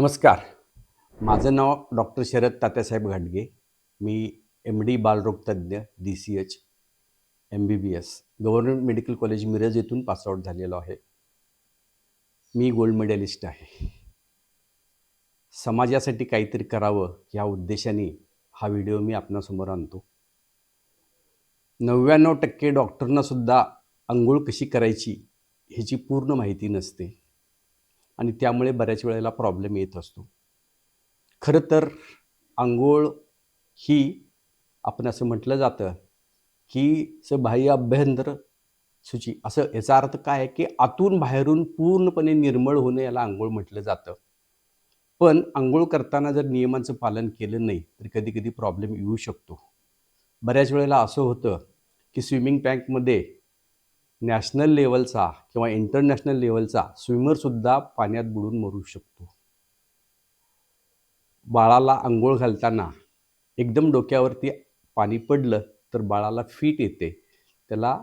नमस्कार. माझं नाव डॉक्टर शरद तात्यासाहेब घाटगे. मी M D बालरोगतज्ञ D C H M B B S government medical college Miraj येथून पासआउट झालेलो आहे. मी गोल्ड मेडलिस्ट आहे. समाजासाठी काहीतरी करावं या उद्देशाने हा व्हिडिओ मी आपणासमोर आणतो. नव्याण्णव टक्के डॉक्टरनासुद्धा आंघोळ कशी करायची ह्याची पूर्ण माहिती नसते. आणि त्यामुळे बऱ्याच वेळेला प्रॉब्लेम येत असतो. खरं तर आंघोळ ही आपण असं म्हटलं जातं की स बाह्य अभ्यंतर सुची असं याचा अर्थ काय आहे की आतून बाहेरून पूर्णपणे निर्मळ होणं याला आंघोळ म्हटलं जातं. पण आंघोळ करताना जर नियमांचं पालन केलं नाही तर कधी कधी प्रॉब्लेम येऊ शकतो. बऱ्याच वेळेला असं होतं की स्विमिंग टँकमध्ये नॅशनल लेवलचा किंवा इंटरनॅशनल लेवलचा स्विमरसुद्धा पाण्यात बुडून मरू शकतो. बाळाला आंघोळ घालताना एकदम डोक्यावरती पाणी पडलं तर बाळाला फीट येते. त्याला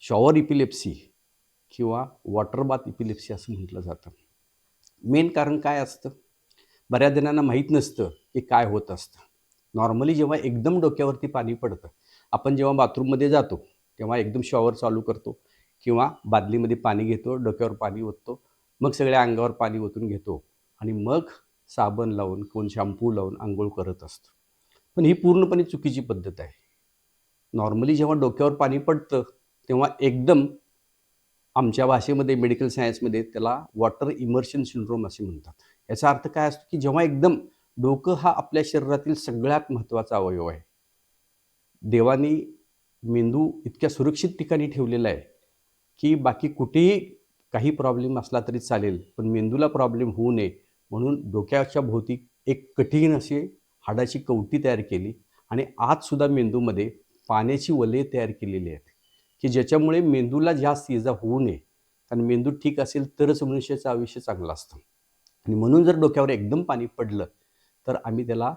शॉवर इपिलेप्सी किंवा वॉटर बाथ इपिलेप्सी असं म्हटलं जातं. मेन कारण काय असतं? बऱ्याच जणांना माहीत नसतं की काय होत असतं. नॉर्मली जेव्हा एकदम डोक्यावरती पाणी पडतं आपण जेव्हा बाथरूममध्ये जातो तेव्हा एकदम शॉवर चालू करतो किंवा बादलीमध्ये पाणी घेतो डोक्यावर पाणी ओततो मग सगळ्या अंगावर पाणी ओतून घेतो आणि मग साबण लावून कोण शॅम्पू लावून आंघोळ करत असतो. पण ही पूर्णपणे चुकीची पद्धत आहे. नॉर्मली जेव्हा डोक्यावर पाणी पडतं तेव्हा एकदम आमच्या भाषेमध्ये मेडिकल सायन्समध्ये त्याला वॉटर इमर्शन सिंड्रोम असे म्हणतात. याचा अर्थ काय असतो की जेव्हा एकदम डोकं हा आपल्या शरीरातील सगळ्यात महत्त्वाचा अवयव आहे. देवानी मेंदू इतक्या सुरक्षित ठिकाणी ठेवलेला आहे की बाकी कुठेही काही प्रॉब्लेम असला तरी चालेल पण मेंदूला प्रॉब्लेम होऊ नये म्हणून डोक्याच्या भोवती एक कठीण अशी हाडाची कवटी तयार केली आणि आजसुद्धा मेंदूमध्ये पाण्याची वले तयार केलेली आहेत की ज्याच्यामुळे मेंदूला जास्त इजा होऊ नये. कारण मेंदू ठीक असेल तरच मनुष्याचं आयुष्य चांगलं असतं. आणि म्हणून जर डोक्यावर एकदम पाणी पडलं तर आम्ही त्याला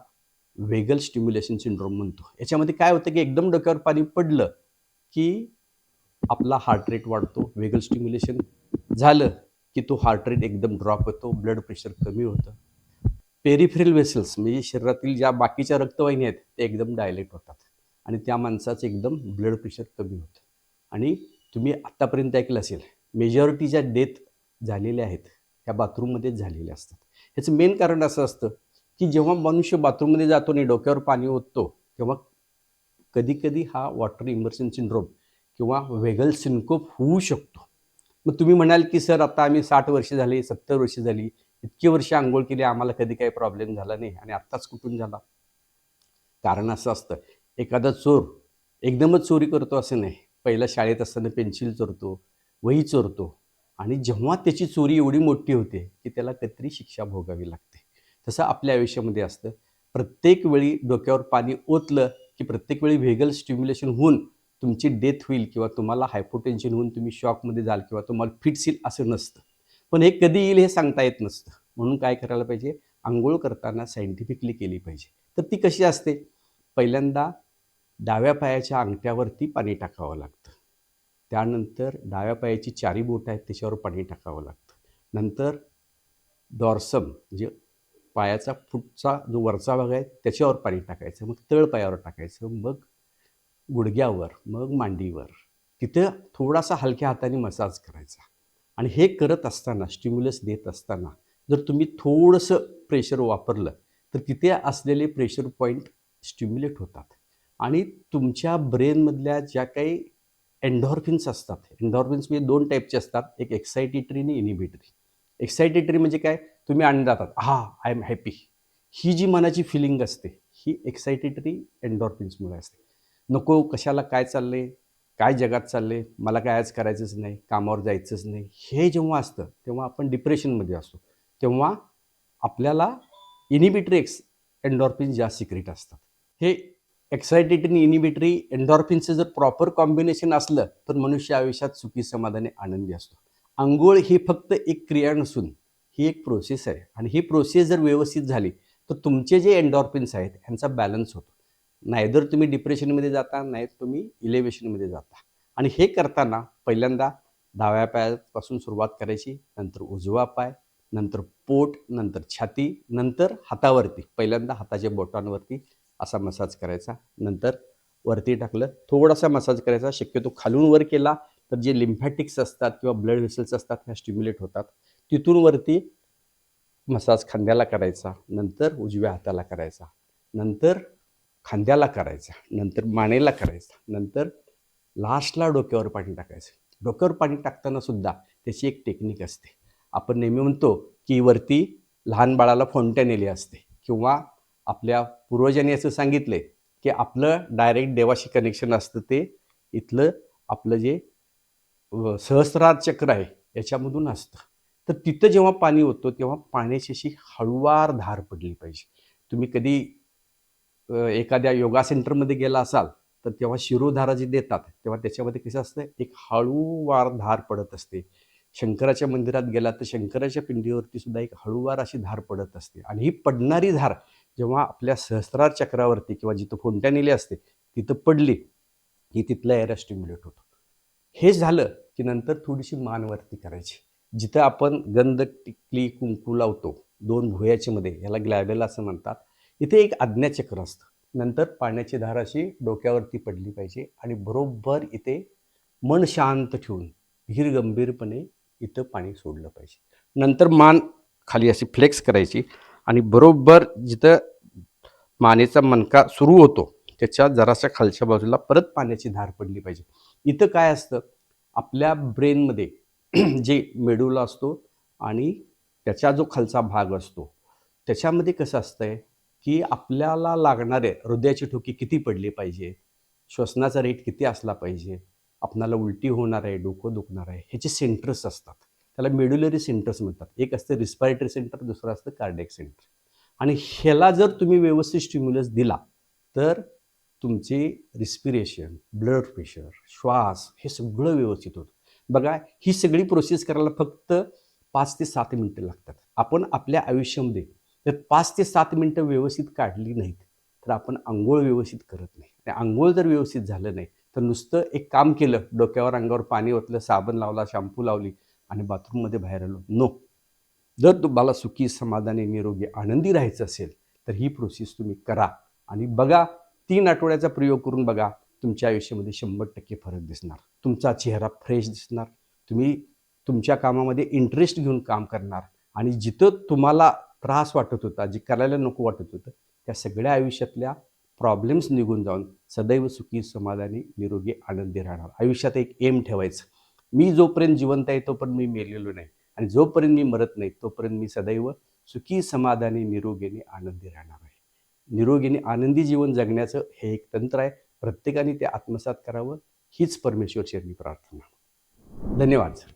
वेगल स्टिम्युलेशन सिंड्रोम म्हणतो. याच्यामध्ये काय होतं की एकदम डोक्यावर पाणी पडलं की आपला हार्ट रेट वाढतो वेगल स्टिम्युलेशन झालं की तो हार्ट रेट एकदम ड्रॉप होतो ब्लड प्रेशर कमी होतं. पेरिफेरल वेसल्स म्हणजे शरीरातील ज्या बाकीच्या रक्तवाहिनी आहेत ते एकदम डायलेट होतात आणि त्या माणसाचं एकदम ब्लड प्रेशर कमी होतं. आणि तुम्ही आत्तापर्यंत ऐकलं असेल मेजॉरिटी ज्या डेथ झालेल्या आहेत ह्या बाथरूममध्येच झालेल्या असतात. ह्याचं मेन कारण असं असतं की जेव्हा मनुष्य बाथरूममध्ये जातो आणि डोक्यावर पाणी ओततो तेव्हा कधीकधी हा वॉटर इमर्शन सिंड्रोम किंवा वेगल सिनकोप होऊ शकतो. मग तुम्ही म्हणाल की सर आता आम्ही साठ वर्ष झाली सत्तर वर्ष झाली इतकी वर्ष आंघोळ केली आम्हाला कधी काही प्रॉब्लेम झाला नाही आणि आत्ताच कुठून झाला? कारण असं असतं एखादा चोर एकदमच चोरी करतो असं नाही. पहिला शाळेत असताना पेन्सिल चोरतो वही चोरतो आणि जेव्हा त्याची चोरी एवढी मोठी होते की त्याला कधीतरी शिक्षा भोगावी लागते. तसं आपल्या आयुष्यामध्ये असतं. प्रत्येक वेळी डोक्यावर पाणी ओतलं की प्रत्येक वेळी व्हेगल स्टिम्युलेशन होऊन तुमची डेथ होईल किंवा तुम्हाला हायपोटेन्शन होऊन तुम्ही शॉकमध्ये जाल किंवा तुम्हाला फिटसील येईल असं नसतं. पण हे कधी येईल हे सांगता येत नसतं. म्हणून काय करायला पाहिजे? आंघोळ करताना सायंटिफिकली केली पाहिजे. तर ती कशी असते? पहिल्यांदा डाव्या पायाच्या अंगठ्यावरती पाणी टाकावं लागतं. त्यानंतर डाव्या पायाची चारी बोट आहेत त्याच्यावर पाणी टाकावं लागतं. नंतर डॉर्सम म्हणजे पायाचा फुटचा जो वरचा भाग आहे त्याच्यावर पाणी टाकायचं मग तळ पायावर टाकायचं मग गुडघ्यावर मग मांडीवर. तिथं थोडासा हलक्या हाताने मसाज करायचा. आणि हे करत असताना स्टिम्युलस देत असताना जर तुम्ही थोडंसं प्रेशर वापरलं तर तिथे असलेले प्रेशर पॉईंट स्टिम्युलेट होतात. आणि तुमच्या ब्रेनमधल्या ज्या काही एन्डॉर्फिन्स असतात एन्डॉर्फिन्स म्हणजे दोन टाईपचे असतात एक एक्सायटेटरी आणि इनिबिटरी एक्सायटेटरी म्हणजे काय? तुम्ही आनंदातात हा आय एम हॅपी ही जी मनाची फिलिंग असते ही एक्सायटेटरी एन्डॉर्फिन्समुळे असते. नको कशाला काय चालले काय जगात चालले मला काय आज करायचंच नाही? कामावर जायचंच नाही? हे जेव्हा असतं तेव्हा आपण डिप्रेशनमध्ये असतो. तेव्हा आपल्याला इनिबिटरी एक्स एन्डॉर्फिन्स ज्या सिक्रेट असतात. हे एक्सायटेटरी इनिबिटरी एन्डॉर्फिनचं जर प्रॉपर कॉम्बिनेशन असलं तर मनुष्य आयुष्यात सुखी समाधानी आनंदी असतो. आंघोळ ही फक्त एक क्रिया नसून ही एक प्रोसेस आहे. आणि ही प्रोसेस जर व्यवस्थित झाली तर तुमचे जे एन्डॉर्पिन्स आहेत ह्यांचा बॅलन्स होतो. नाहीतर तुम्ही डिप्रेशनमध्ये जाता नाही तुम्ही इलेव्हेशनमध्ये जाता. आणि हे करताना पहिल्यांदा डाव्या पायापासून सुरुवात करायची नंतर उजवा पाय नंतर पोट नंतर छाती नंतर हातावरती. पहिल्यांदा हाताच्या बोटांवरती असा मसाज करायचा. नंतर वरती टाकलं थोडासा मसाज करायचा. शक्यतो खालून वर केला तर जे लिम्फॅटिक्स असतात किंवा ब्लड व्हेसल्स असतात ह्या स्टिम्युलेट होतात. तिथून वरती मसाज खांद्याला करायचा नंतर उजव्या हाताला करायचा नंतर खांद्याला करायचा नंतर मानेला करायचा नंतर लास्टला डोक्यावर पाणी टाकायचं. डोक्यावर पाणी टाकताना सुद्धा त्याची एक टेक्निक असते. आपण नेहमी म्हणतो की वरती लहान बाळाला फोंट्यानेली असते किंवा आपल्या पूर्वजांनी असं सांगितले की आपलं डायरेक्ट देवाशी कनेक्शन असतं ते इथलं आपलं जे सहस्रार चक्र आहे याच्यामधून असतं. तर तिथं जेव्हा पाणी होतं तेव्हा पाण्याची अशी हळुवार धार पडली पाहिजे. तुम्ही कधी एखाद्या योगा सेंटरमध्ये गेला असाल तर तेव्हा शिरोधारा जी देतात तेव्हा त्याच्यामध्ये कसं असतं एक हळूवार धार पडत असते. शंकराच्या मंदिरात गेला तर शंकराच्या पिंडीवरती सुद्धा एक हळूवार अशी धार पडत असते. आणि ही पडणारी धार जेव्हा आपल्या सहस्रार चक्रावरती किंवा जिथं फोंट्या नेली असते तिथं पडली की तिथला एअर स्टिम्युलेट होतो. हे झालं की नंतर थोडीशी मानवरती करायची. जिथं आपण गंध टिकली कुंकू लावतो दोन भुयाच्यामध्ये ह्याला याला ग्लॅबेल असं म्हणतात. इथे एक आज्ञाचक्र असतं. नंतर पाण्याची धार अशी डोक्यावरती पडली पाहिजे आणि बरोबर इथे मन शांत ठेवून धीर गंभीरपणे इथं पाणी सोडलं पाहिजे. नंतर मान खाली अशी फ्लेक्स करायची आणि बरोबर जिथं मानेचा मनका सुरू होतो त्याच्या जराशा खालच्या बाजूला परत पाण्याची धार पडली पाहिजे. इथं काय असतं? आपल्या ब्रेनमध्ये जे मेडूला असतो आणि त्याचा जो खालचा भाग असतो त्याच्यामध्ये कसं असतंय की आपल्याला लागणारे हृदयाची ठोकी किती पडली पाहिजे श्वसनाचा रेट किती असला पाहिजे आपणाला उलटी होणार आहे डोकं दुखणार आहे ह्याचे सेंटर्स असतात. त्याला मेड्युलरी सेंटर्स म्हणतात. एक असतं रिस्पायरेटरी सेंटर दुसरं असतं कार्डियक सेंटर आणि ह्याला जर तुम्ही व्यवस्थित स्टिम्युलस दिला तर तुमचे रिस्पिरेशन ब्लड प्रेशर श्वास हे सगळं व्यवस्थित होतं. बघा ही सगळी प्रोसेस करायला फक्त पाच ते सात मिनटं लागतात. आपण आपल्या आयुष्यामध्ये जर पाच ते सात मिनटं व्यवस्थित काढली नाहीत तर आपण आंघोळ व्यवस्थित करत नाही. आणि आंघोळ जर व्यवस्थित झालं नाही तर नुसतं एक काम केलं डोक्यावर अंगावर पाणी ओतलं साबण लावला शॅम्पू लावली आणि बाथरूममध्ये बाहेर आलो. नो जर तुम्हाला सुखी समाधानी निरोगी आनंदी राहायचं असेल तर ही प्रोसेस तुम्ही करा. आणि बघा तीन आठवड्याचा प्रयोग करून बघा तुमच्या आयुष्यामध्ये शंभर टक्के फरक दिसणार. तुमचा चेहरा फ्रेश दिसणार. तुम्ही तुमच्या कामामध्ये इंटरेस्ट घेऊन काम करणार आणि जिथं तुम्हाला त्रास वाटत होता जे करायला नको वाटत होतं त्या सगळ्या आयुष्यातल्या प्रॉब्लेम्स निघून जाऊन सदैव सुखी समाधानी निरोगी आनंदी राहणार. आयुष्यात एक एम ठेवायचं. मी जोपर्यंत जिवंत आहे तोपर्यंत मी मेलेलो नाही. आणि जोपर्यंत मी मरत नाही तोपर्यंत मी सदैव सुखी समाधानी निरोगीने आनंदी राहणार. निरोगीने आनंदी जीवन जगण्याचं हे एक तंत्र आहे. प्रत्येकाने ते आत्मसात करावं हीच परमेश्वर चरणी प्रार्थना धन्यवाद. सर